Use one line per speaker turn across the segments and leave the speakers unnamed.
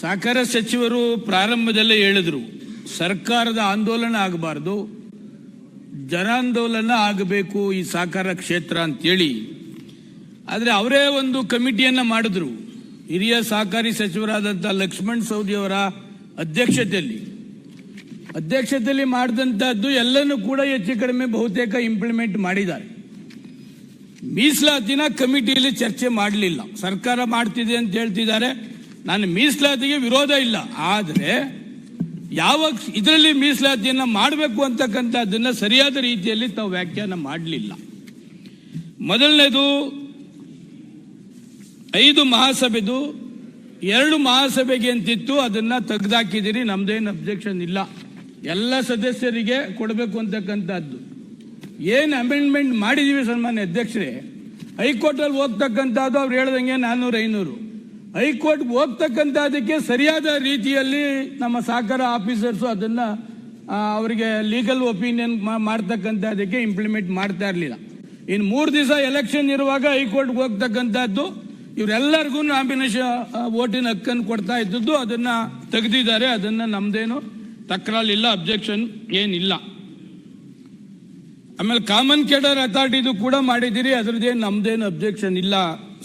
ಸಹಕಾರ ಸಚಿವರು ಪ್ರಾರಂಭದಲ್ಲೇ ಹೇಳಿದ್ರು, ಸರ್ಕಾರದ ಆಂದೋಲನ ಆಗಬಾರ್ದು, ಜನಾಂದೋಲನ ಆಗಬೇಕು ಈ ಸಹಕಾರ ಕ್ಷೇತ್ರ ಅಂತೇಳಿ. ಆದರೆ ಅವರೇ ಒಂದು ಕಮಿಟಿಯನ್ನು ಮಾಡಿದ್ರು, ಹಿರಿಯ ಸಹಕಾರಿ ಸಚಿವರಾದಂಥ ಲಕ್ಷ್ಮಣ್ ಸೌದಿಯವರ ಅಧ್ಯಕ್ಷತೆಯಲ್ಲಿ. ಅಧ್ಯಕ್ಷತೆಯಲ್ಲಿ ಮಾಡಿದಂಥದ್ದು ಎಲ್ಲನೂ ಕೂಡ ಹೆಚ್ಚು ಕಡಿಮೆ ಬಹುತೇಕ ಇಂಪ್ಲಿಮೆಂಟ್ ಮಾಡಿದ್ದಾರೆ. ಮೀಸಲಾತಿನ ಕಮಿಟಿಯಲ್ಲಿ ಚರ್ಚೆ ಮಾಡಲಿಲ್ಲ. ಸರ್ಕಾರ ಮಾಡ್ತಿದೆ ಅಂತ ಹೇಳ್ತಿದ್ದಾರೆ. ನಾನು ಮೀಸಲಾತಿಗೆ ವಿರೋಧ ಇಲ್ಲ. ಆದರೆ ಯಾವ ಇದರಲ್ಲಿ ಮೀಸಲಾತಿಯನ್ನು ಮಾಡಬೇಕು ಅಂತಕ್ಕಂಥದ್ದನ್ನು ಸರಿಯಾದ ರೀತಿಯಲ್ಲಿ ತಾವು ವ್ಯಾಖ್ಯಾನ ಮಾಡಲಿಲ್ಲ. ಮೊದಲನೇದು ಐದು ಮಹಾಸಭೆದು ಎರಡು ಮಹಾಸಭೆಗೆ ಅಂತಿತ್ತು, ಅದನ್ನು ತೆಗೆದಾಕಿದ್ದೀರಿ, ನಮ್ದೇನು ಅಬ್ಜೆಕ್ಷನ್ ಇಲ್ಲ. ಎಲ್ಲ ಸದಸ್ಯರಿಗೆ ಕೊಡಬೇಕು ಅಂತಕ್ಕಂಥದ್ದು. ಏನು ಅಮೆಂಡ್ಮೆಂಟ್ ಮಾಡಿದ್ದೀವಿ ಸನ್ಮಾನ್ಯ ಅಧ್ಯಕ್ಷರೇ, ಹೈಕೋರ್ಟಲ್ಲಿ ಹೋಗ್ತಕ್ಕಂಥದ್ದು ಅವ್ರು ಹೇಳ್ದಂಗೆ ನಾನ್ನೂರು ಐನೂರು ಹೈಕೋರ್ಟ್ಗೆ ಹೋಗ್ತಕ್ಕಂಥದ್ದಕ್ಕೆ ಸರಿಯಾದ ರೀತಿಯಲ್ಲಿ ನಮ್ಮ ಸಹಕಾರ ಆಫೀಸರ್ಸು ಅದನ್ನು ಅವರಿಗೆ ಲೀಗಲ್ ಒಪಿನಿಯನ್ ಮಾಡ್ತಕ್ಕಂಥದ್ದಕ್ಕೆ ಇಂಪ್ಲಿಮೆಂಟ್ ಮಾಡ್ತಾ ಇರಲಿಲ್ಲ. ಇನ್ನು ಮೂರು ದಿವಸ ಎಲೆಕ್ಷನ್ ಇರುವಾಗ ಹೈಕೋರ್ಟ್ಗೆ ಹೋಗ್ತಕ್ಕಂಥದ್ದು, ಇವರೆಲ್ಲರಿಗೂ ನಾಮಿನೇಷನ್ ಓಟಿನ ಹಕ್ಕನ್ನು ಕೊಡ್ತಾ ಇದ್ದದ್ದು ಅದನ್ನು ತೆಗೆದಿದ್ದಾರೆ. ಅದನ್ನು ನಮ್ಮದೇನು ತಕರಾಲಿಲ್ಲ ಅಬ್ಜೆಕ್ಷನ್ ಏನಿಲ್ಲ. ಆಮೇಲೆ ಕಾಮನ್ ಕೇಡರ್ ಅಥಾರಿಟಿದು ಕೂಡ ಮಾಡಿದ್ದೀರಿ, ಅದರದ್ದೇನು ನಮ್ಮದೇನು ಅಬ್ಜೆಕ್ಷನ್ ಇಲ್ಲ,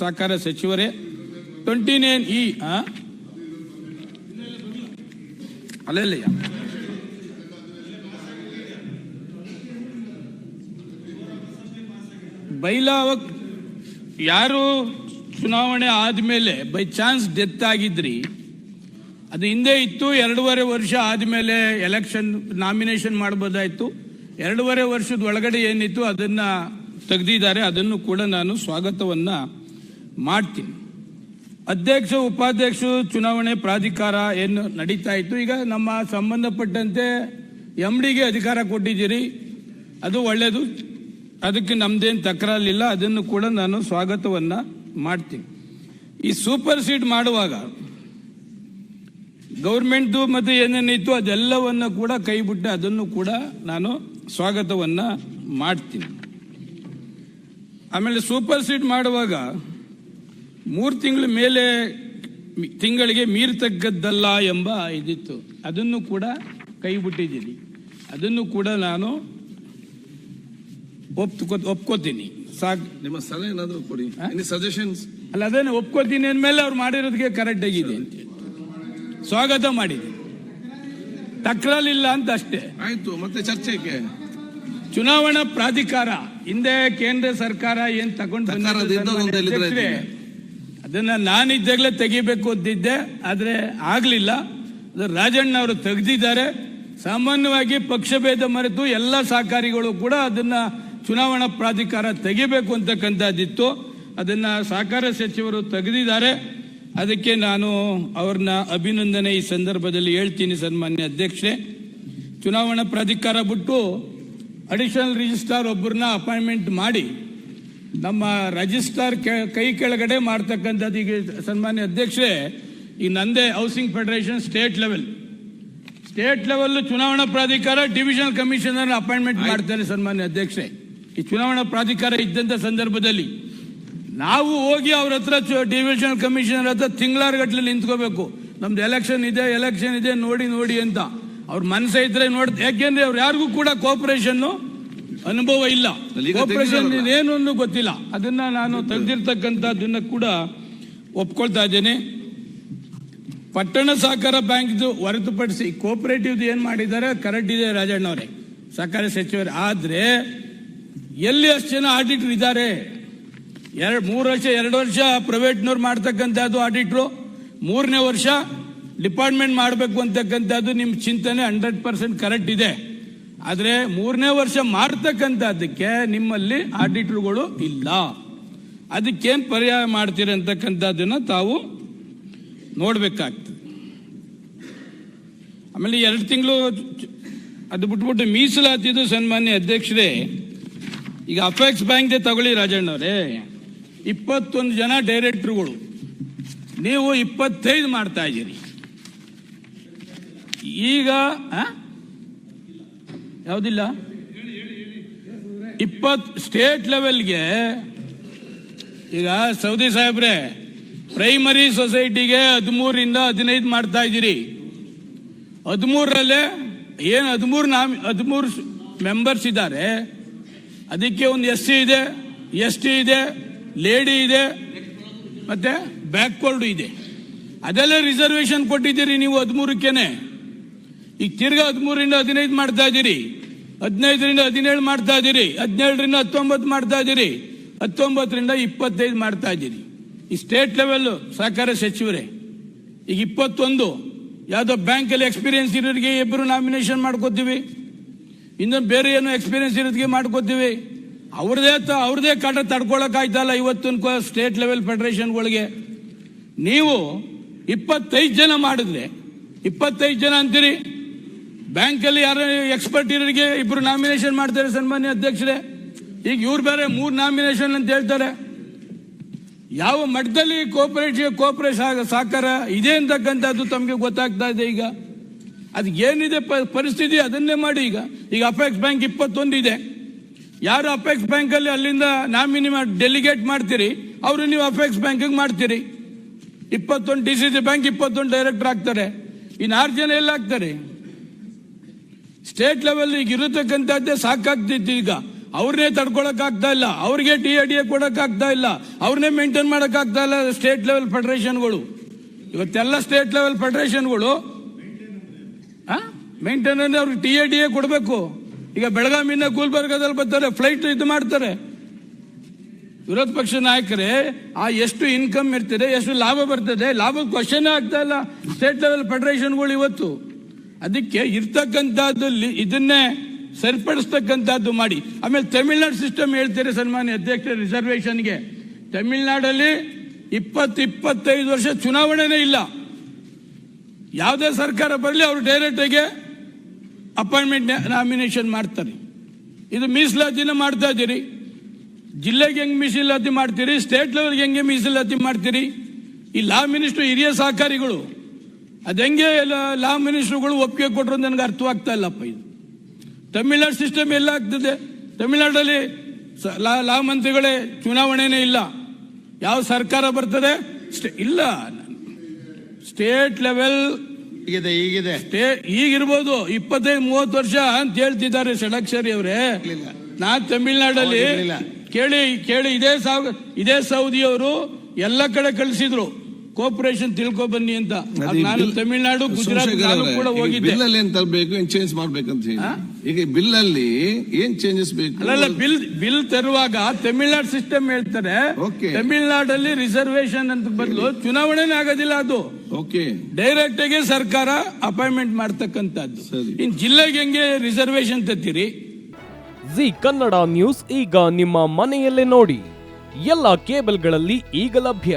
ಸಹಕಾರ ಸಚಿವರೇ. ಟ್ವೆಂಟಿ ನೈನ್ ಇ ಅಲ್ಲ ಬೈಲಾವ ಯಾರು ಚುನಾವಣೆ ಆದಮೇಲೆ ಬೈ ಚಾನ್ಸ್ ಡೆತ್ ಆಗಿದ್ರಿ, ಅದು ಹಿಂದೆ ಇತ್ತು, ಎರಡೂವರೆ ವರ್ಷ ಆದಮೇಲೆ ಎಲೆಕ್ಷನ್ ನಾಮಿನೇಷನ್ ಮಾಡ್ಬೋದಾಯಿತು. ಎರಡೂವರೆ ವರ್ಷದ ಒಳಗಡೆ ಏನಿತ್ತು, ಅದನ್ನು ತೆಗೆದಿದ್ದಾರೆ. ಅದನ್ನು ಕೂಡ ನಾನು ಸ್ವಾಗತವನ್ನು ಮಾಡ್ತೀನಿ. ಅಧ್ಯಕ್ಷ, ಉಪಾಧ್ಯಕ್ಷ, ಚುನಾವಣೆ ಪ್ರಾಧಿಕಾರ ಏನು ನಡೀತಾ ಇತ್ತು. ಈಗ ನಮ್ಮ ಸಂಬಂಧಪಟ್ಟಂತೆ ಎಂ ಡಿಗೆ ಅಧಿಕಾರ ಕೊಟ್ಟಿದ್ದೀರಿ. ಅದು ಒಳ್ಳೆಯದು ಅದಕ್ಕೆ ನಮ್ದೇನು ತಕರಾರಿಲ್ಲ. ಅದನ್ನು ಕೂಡ ನಾನು ಸ್ವಾಗತವನ್ನು ಮಾಡ್ತೀನಿ. ಈ ಸೂಪರ್ ಸೀಟ್ ಮಾಡುವಾಗ ಗೌರ್ಮೆಂಟ್ದು ಮತ್ತು ಏನೇನಿತ್ತು ಅದೆಲ್ಲವನ್ನು ಕೂಡ ಕೈಬಿಟ್ಟು ಅದನ್ನು ಕೂಡ ನಾನು ಸ್ವಾಗತವನ್ನು ಮಾಡ್ತೀನಿ. ಆಮೇಲೆ ಸೂಪರ್ ಸೀಟ್ ಮಾಡುವಾಗ ಮೂರು ತಿಂಗಳ ಮೇಲೆ ತಿಂಗಳಿಗೆ ಮೀರ್ತಕ್ಕದ್ದಲ್ಲ ಎಂಬ ಇದಿತ್ತು. ಅದನ್ನು ಕೂಡ ಕೈ ಬಿಟ್ಟಿದ್ದೀನಿ. ಅದನ್ನು ಕೂಡ ನಾನು ಒಪ್ಕೊ ಒಪ್ಕೋತೀನಿ. ಸಾಕು.
ನಿಮ್ಮ ಸಲಹೆ ಏನಾದರೂ ಕೊಡಿ. ಸಜೆಷನ್ಸ್
ಅಲ್ಲ ಅದೇನು ಒಪ್ಕೋತೀನಿ ಅಂದಮೇಲೆ ಅವ್ರು ಮಾಡಿರೋದಕ್ಕೆ ಕರೆಕ್ಟ್ ಆಗಿದೆ ಅಂತ ಸ್ವಾಗತ ಮಾಡಿದೆ ತಕ್ರಲಿಲ್ಲ ಅಂತ ಅಷ್ಟೇ
ಆಯ್ತು ಮತ್ತೆ ಚರ್ಚೆಗೆ.
ಚುನಾವಣಾ ಪ್ರಾಧಿಕಾರ ಹಿಂದೆ ಕೇಂದ್ರ ಸರ್ಕಾರ ಏನ್ ತಗೊಂಡು ಅದನ್ನ ನಾನಿದ್ದಾಗಲೇ ತೆಗಿಬೇಕು ಅಂತಿದ್ದೆ, ಆದರೆ ಆಗಲಿಲ್ಲ. ಅದು ರಾಜಣ್ಣ ಅವರು ತೆಗೆದಿದ್ದಾರೆ. ಸಾಮಾನ್ಯವಾಗಿ ಪಕ್ಷಭೇದ ಮರೆತು ಎಲ್ಲ ಸಹಕಾರಿಗಳು ಕೂಡ ಅದನ್ನ ಚುನಾವಣಾ ಪ್ರಾಧಿಕಾರ ತೆಗಿಬೇಕು ಅಂತಕ್ಕಂಥದ್ದಿತ್ತು. ಅದನ್ನ ಸಹಕಾರ ಸಚಿವರು ತೆಗೆದಿದ್ದಾರೆ. ಅದಕ್ಕೆ ನಾನು ಅವ್ರನ್ನ ಅಭಿನಂದನೆ ಈ ಸಂದರ್ಭದಲ್ಲಿ ಹೇಳ್ತೀನಿ ಸನ್ಮಾನ್ಯ ಅಧ್ಯಕ್ಷೆ ಚುನಾವಣಾ ಪ್ರಾಧಿಕಾರ ಬಿಟ್ಟು ಅಡಿಷನಲ್ ರಿಜಿಸ್ಟ್ರಾರ್ ಒಬ್ಬರನ್ನ ಅಪಾಯಿಂಟ್ಮೆಂಟ್ ಮಾಡಿ ನಮ್ಮ ರಜಿಸ್ಟರ್ ಕೆ- ಕೆಳಗಡೆ ಮಾಡ್ತಕ್ಕಂಥದ್ದು ಈಗ ಸನ್ಮಾನ್ಯ ಅಧ್ಯಕ್ಷರೇ ಈ ನಂದೇ housing federation state level. State level ಚುನಾವಣಾ ಪ್ರಾಧಿಕಾರ ಡಿವಿಷನಲ್ ಕಮಿಷನರ್ ಅಪಾಯಿಂಟ್ಮೆಂಟ್ ಮಾಡ್ತಾರೆ ಸನ್ಮಾನ್ಯ ಅಧ್ಯಕ್ಷರೇ. ಈ ಚುನಾವಣಾ ಪ್ರಾಧಿಕಾರ ಇದ್ದಂಥ ಸಂದರ್ಭದಲ್ಲಿ ನಾವು ಹೋಗಿ ಅವ್ರ ಹತ್ರ ಡಿವಿಷನಲ್ ಕಮಿಷನರ್ ಹತ್ರ ತಿಂಗಳಾರು ಗಟ್ಟಲೆ ನಿಂತ್ಕೋಬೇಕು. ನಮ್ದು ಎಲೆಕ್ಷನ್ ಇದೆ ಎಲೆಕ್ಷನ್ ಇದೆ ನೋಡಿ ನೋಡಿ ಅಂತ. ಅವ್ರ ಮನಸ್ಸೈತ್ರೆ ನೋಡ್ ಯಾಕೆಂದ್ರೆ ಅವ್ರು ಯಾರಿಗೂ ಕೂಡ ಕೋಪರೇಷನ್ ಅನುಭವ ಇಲ್ಲ. ಕೋಪರೇಷನ್. ಏನು ಅನ್ನೋ ಗೊತ್ತಿಲ್ಲ. ಅದನ್ನ ನಾನು ತೆಗೆದಿರ್ತಕ್ಕಂಥದ್ದನ್ನ ಕೂಡ ಒಪ್ಕೊಳ್ತಾ ಇದ್ದೇನೆ. ಪಟ್ಟಣ ಸಹಕಾರ ಬ್ಯಾಂಕ್ದು ಹೊರತುಪಡಿಸಿ ಕೋಪರೇಟಿವ್ದು ಏನು ಮಾಡಿದ್ದಾರೆ? ಕರೆಕ್ಟ್ ಇದೆ ರಾಜಣ್ಣವರೇ ಸಹಕಾರ ಸಚಿವರು. ಆದರೆ ಎಲ್ಲಿ ಅಷ್ಟು ಜನ ಆಡಿಟ್ರ್ ಇದ್ದಾರೆ? ಎರಡು ಮೂರು ವರ್ಷ ಎರಡು ವರ್ಷ ಪ್ರೈವೇಟ್ನವ್ರು ಮಾಡ್ತಕ್ಕಂಥದ್ದು ಆಡಿಟ್ರು ಮೂರನೇ ವರ್ಷ ಡಿಪಾರ್ಟ್ಮೆಂಟ್ ಮಾಡಬೇಕು ಅಂತಕ್ಕಂಥದ್ದು ನಿಮ್ಮ ಚಿಂತನೆ ಹಂಡ್ರೆಡ್ ಪರ್ಸೆಂಟ್ ಕರೆಕ್ಟ್ ಇದೆ. ಆದರೆ ಮೂರನೇ ವರ್ಷ ಮಾಡ್ತಕ್ಕಂಥದ್ದಕ್ಕೆ ನಿಮ್ಮಲ್ಲಿ ಆಡಿಟ್ರುಗಳು ಇಲ್ಲ. ಅದಕ್ಕೇನು ಪರ್ಯಾಯ ಮಾಡ್ತೀರಿ ಅಂತಕ್ಕಂಥದ್ದನ್ನು ತಾವು ನೋಡಬೇಕಾಗ್ತದೆ. ಆಮೇಲೆ ಎರಡು ತಿಂಗಳು ಅದು ಬಿಟ್ಬಿಟ್ಟು ಮೀಸಲಾತಿದ್ದು ಸನ್ಮಾನ್ಯ ಅಧ್ಯಕ್ಷರೇ, ಈಗ ಅಫೆಕ್ಸ್ ಬ್ಯಾಂಕ್ದೆ ತಗೊಳ್ಳಿ ರಾಜಣ್ಣವರೇ, ಇಪ್ಪತ್ತೊಂದು ಜನ ಡೈರೆಕ್ಟ್ರುಗಳು, ನೀವು ಇಪ್ಪತ್ತೈದು ಮಾಡ್ತಾ ಇದ್ದೀರಿ. ಈಗ? ಯಾವುದಿಲ್ಲ ಇಪ್ಪತ್ ಸ್ಟೇಟ್ ಲೆವೆಲ್ಗೆ ಈಗ ಸೌದಿ ಸಾಹೇಬ್ರೆ ಪ್ರೈಮರಿ ಸೊಸೈಟಿಗೆ ಹದಿಮೂರಿಂದ ಹದಿನೈದು ಮಾಡ್ತಾ ಇದ್ದೀರಿ. ಹದಿಮೂರರಲ್ಲೇ ಏನು ಹದಿಮೂರು ನಾಮಿ, ಹದಿಮೂರು ಮೆಂಬರ್ಸ್ ಇದ್ದಾರೆ. ಅದಕ್ಕೆ ಒಂದು ಎಸ್ ಸಿ ಇದೆ, ಎಸ್ ಟಿ ಇದೆ, ಲೇಡಿ ಇದೆ, ಮತ್ತೆ ಬ್ಯಾಕ್ವರ್ಡ್ ಇದೆ. ಅದೆಲ್ಲ ರಿಸರ್ವೇಶನ್ ಕೊಟ್ಟಿದ್ದೀರಿ ನೀವು ಹದಿಮೂರಕ್ಕೇನೆ. ಈಗ ತಿರ್ಗಾ ಹದಿಮೂರಿಂದ ಹದಿನೈದು ಮಾಡ್ತಾ ಇದ್ದೀರಿ ಹದಿನೈದರಿಂದ ಹದಿನೇಳು ಮಾಡ್ತಾ ಇದ್ದೀರಿ ಹದಿನೇಳರಿಂದ ಹತ್ತೊಂಬತ್ತು ಮಾಡ್ತಾ ಇದ್ದೀರಿ ಹತ್ತೊಂಬತ್ತರಿಂದ ಇಪ್ಪತ್ತೈದು ಮಾಡ್ತಾ ಇದ್ದೀರಿ ಈ ಸ್ಟೇಟ್ ಲೆವೆಲ್ ಸಹಕಾರ ಸಚಿವರೇ, ಈಗ ಇಪ್ಪತ್ತೊಂದು, ಯಾವುದೋ ಬ್ಯಾಂಕಲ್ಲಿ ಎಕ್ಸ್ಪೀರಿಯನ್ಸ್ ಇರೋರಿಗೆ ಇಬ್ಬರು ನಾಮಿನೇಷನ್ ಮಾಡ್ಕೋತೀವಿ. ಇನ್ನೊಂದು ಬೇರೆ ಏನೋ ಎಕ್ಸ್ಪೀರಿಯನ್ಸ್ ಇರೋದಕ್ಕೆ ಮಾಡ್ಕೋತೀವಿ. ಅವ್ರದೇ ಅವ್ರದೇ ಕಾಟ ತಡ್ಕೊಳಕ್ಕಾಯ್ತಲ್ಲ ಇವತ್ತಿನ ಸ್ಟೇಟ್ ಲೆವೆಲ್ ಫೆಡರೇಷನ್ಗಳಿಗೆ. ನೀವು ಇಪ್ಪತ್ತೈದು ಜನ ಮಾಡಿದ್ರೆ, ಇಪ್ಪತ್ತೈದು ಜನ ಅಂತೀರಿ? ಬ್ಯಾಂಕಲ್ಲಿ ಯಾರು ಎಕ್ಸ್ಪರ್ಟ್ ಇರೋರಿಗೆ ಇಬ್ರು ನಾಮಿನೇಷನ್ ಮಾಡ್ತಾರೆ ಸನ್ಮಾನ್ಯ ಅಧ್ಯಕ್ಷರೇ. ಈಗ ಇವ್ರು ಬೇರೆ ಮೂರು ನಾಮಿನೇಷನ್ ಅಂತ ಹೇಳ್ತಾರೆ. ಯಾವ ಮಟ್ಟದಲ್ಲಿ ಕೋಪರೇಟಿವ್ ಕೋಪರೇಷನ್ ಸಾಕಾರ ಇದೆ ಅಂತಕ್ಕಂಥದ್ದು ತಮಗೆ ಗೊತ್ತಾಗ್ತಾ ಇದೆ ಈಗ. ಅದು ಏನಿದೆ ಪರಿಸ್ಥಿತಿ ಅದನ್ನೇ ಮಾಡಿ ಈಗ. ಈಗ ಅಪೆಕ್ಸ್ ಬ್ಯಾಂಕ್ ಇಪ್ಪತ್ತೊಂದು ಇದೆ ಯಾರು ಅಪೆಕ್ಸ್ ಬ್ಯಾಂಕಲ್ಲಿ ಅಲ್ಲಿಂದ ನಾಮಿನಿ ಡೆಲಿಗೇಟ್ ಮಾಡ್ತೀರಿ, ಅವರು ನೀವು ಅಪೆಕ್ಸ್ ಬ್ಯಾಂಕಿಗೆ ಮಾಡ್ತೀರಿ. ಇಪ್ಪತ್ತೊಂದು ಡಿ ಸಿ ಸಿ ಬ್ಯಾಂಕ್ ಇಪ್ಪತ್ತೊಂದು ಡೈರೆಕ್ಟರ್ ಆಗ್ತಾರೆ. ಇನ್ನು ಆರು ಜನ ಎಲ್ಲ ಆಗ್ತಾರೆ ಸ್ಟೇಟ್ ಲೆವೆಲ್ ಈಗ ಇರತಕ್ಕಂಥದ್ದೇ ಸಾಕಾಗ್ತಿತ್ತು ಈಗ. ಅವ್ರನ್ನೇ ತಡ್ಕೊಳಕ್ ಆಗ್ತಾ ಇಲ್ಲ. ಅವ್ರಿಗೆ ಟಿ ಎ ಡಿ ಎ ಕೊಡಕ್ ಆಗ್ತಾ ಇಲ್ಲ. ಅವ್ರನ್ನೇ ಮೇಂಟೈನ್ ಮಾಡಕ್ ಆಗ್ತಾ ಇಲ್ಲ ಸ್ಟೇಟ್ ಲೆವೆಲ್ ಫೆಡರೇಷನ್ಗಳು ಇವತ್ತೆಲ್ಲ ಸ್ಟೇಟ್ ಲೆವೆಲ್ ಫೆಡರೇಷನ್ಗಳು ಮೇಂಟೈನ್ ಅವ್ರಿಗೆ ಟಿ ಎ ಡಿ ಎ ಕೊಡಬೇಕು. ಈಗ ಬೆಳಗಾವಿಯಿಂದ ಗುಲ್ಬರ್ಗದಲ್ಲಿ ಬರ್ತಾರೆ ಫ್ಲೈಟ್ ಇದು ಮಾಡ್ತಾರೆ. ವಿರೋಧ ಪಕ್ಷ ನಾಯಕರೇ, ಆ ಎಷ್ಟು ಇನ್ಕಮ್ ಇರ್ತದೆ, ಎಷ್ಟು ಲಾಭ ಬರ್ತದೆ ಲಾಭ ಕ್ವಶನ್ ಆಗ್ತಾ ಇಲ್ಲ. ಸ್ಟೇಟ್ ಲೆವೆಲ್ ಫೆಡರೇಷನ್ಗಳು ಇವತ್ತು. ಅದಕ್ಕೆ ಇರ್ತಕ್ಕಂಥದ್ದು ಇದನ್ನೇ ಸರಿಪಡಿಸ್ತಕ್ಕಂಥದ್ದು ಮಾಡಿ. ಆಮೇಲೆ ತಮಿಳ್ನಾಡು ಸಿಸ್ಟಮ್ ಹೇಳ್ತೀರಿ ಸನ್ಮಾನ್ಯ ಅಧ್ಯಕ್ಷ ರಿಸರ್ವೇಷನ್ಗೆ ತಮಿಳ್ನಾಡಲ್ಲಿ ಇಪ್ಪತ್ತು ಇಪ್ಪತ್ತೈದು ವರ್ಷ ಚುನಾವಣೆನೇ ಇಲ್ಲ. ಯಾವುದೇ ಸರ್ಕಾರ ಬರಲಿ ಅವರು ಡೈರೆಕ್ಟಾಗಿ ಅಪಾಯಿಂಟ್ಮೆಂಟ್ ನಾಮಿನೇಷನ್ ಮಾಡ್ತಾರೆ. ಇದು ಮೀಸಲಾತಿನ ಮಾಡ್ತಾ ಇದ್ದೀರಿ. ಜಿಲ್ಲೆಗೆ ಹೆಂಗೆ ಮೀಸಲಾತಿ ಮಾಡ್ತೀರಿ? ಸ್ಟೇಟ್ ಲೆವೆಲ್ಗೆ ಹೆಂಗೆ ಮೀಸಲಾತಿ ಮಾಡ್ತೀರಿ? ಈ ಲಾ ಮಿನಿಸ್ಟರ್ ಹಿರಿಯ ಸಹಕಾರಿಗಳು ಅದು ಹೆಂಗೆ ಲ- ಮಿನಿಸ್ಟ್ರುಗಳು ಒಪ್ಪಿಗೆ ಕೊಟ್ಟರು ನನಗೆ ಅರ್ಥವಾಗ್ತಾ ಇಲ್ಲಪ್ಪ ಇದು. ತಮಿಳ್ನಾಡು ಸಿಸ್ಟಮ್ ಎಲ್ಲ ಆಗ್ತದೆ. ತಮಿಳ್ನಾಡಲ್ಲಿ ಲಾ ಲಾ ಮಂತ್ರಿಗಳೇ ಚುನಾವಣೆನೇ ಇಲ್ಲ. ಯಾವ ಸರ್ಕಾರ ಬರ್ತದೆ? ಇಲ್ಲ. ಸ್ಟೇಟ್ ಲೆವೆಲ್
ಈಗಿದೆ ಈಗಿದೆ
ಸ್ಟೇ ಈಗಿರ್ಬೋದು. ಇಪ್ಪತ್ತೈದು ಮೂವತ್ತು ವರ್ಷ ಅಂತ ಹೇಳ್ತಿದ್ದಾರೆ ಷಡಕ್ಷರಿ ಅವರೇ. ನಾ ತಮಿಳ್ನಾಡಲ್ಲಿ ಕೇಳಿ ಕೇಳಿ ಇದೇ ಸಾವ್ ಇದೇ ಸೌದಿಯವರು ಎಲ್ಲ ಕಡೆ ಕಳಿಸಿದ್ರು. ಕೋಪರೇಷನ್ ತಿಳ್ಕೊ ಬನ್ನಿ ಅಂತ. ನಾನು ತಮಿಳ್ನಾಡು ಗುಜರಾತ್ ನಾನು ಕೂಡ ಹೋಗಿದ್ದೆ.
ಬಿಲ್ ಅಲ್ಲಿ ಏನ್ ತರಬೇಕು ಏನ್ ಚೇಂಜ್ ಮಾಡ್ಬೇಕಂತ ಹೇಳಿ. ಈಗ ಬಿಲ್ ಅಲ್ಲಿ ಏನ್ ಚೇಂಜಸ್ ಬೇಕು?
ಅಲ್ಲಲ್ಲ ಬಿಲ್ ಬಿಲ್ ತರುವಾಗ ತಮಿಳ್ನಾಡು ಸಿಸ್ಟಮ್ ಹೇಳ್ತಾರೆ.
Okay.
ತಮಿಳ್ನಾಡಲ್ಲಿ ರಿಸರ್ವೇಶನ್ ಅಂತ ಬದಲು ಚುನಾವಣೆನೇ ಆಗೋದಿಲ್ಲ ಅದು.
ಓಕೆ
ಡೈರೆಕ್ಟ್ ಆಗಿ ಸರ್ಕಾರ ಅಪಾಯಿಂಟ್ಮೆಂಟ್ ಮಾಡ್ತಕ್ಕಂಥದ್ದು.
ಸರಿ.
ಇನ್ ಜಿಲ್ಲೆಗೆ ಹೆಂಗೆ ರಿಸರ್ವೇಶನ್ ತತ್ತೀರಿ
ಜಿ ಕನ್ನಡ ನ್ಯೂಸ್ ಈಗ ನಿಮ್ಮ ಮನೆಯಲ್ಲೇ ನೋಡಿ. ಎಲ್ಲ ಕೇಬಲ್ಗಳಲ್ಲಿ ಈಗ ಲಭ್ಯ.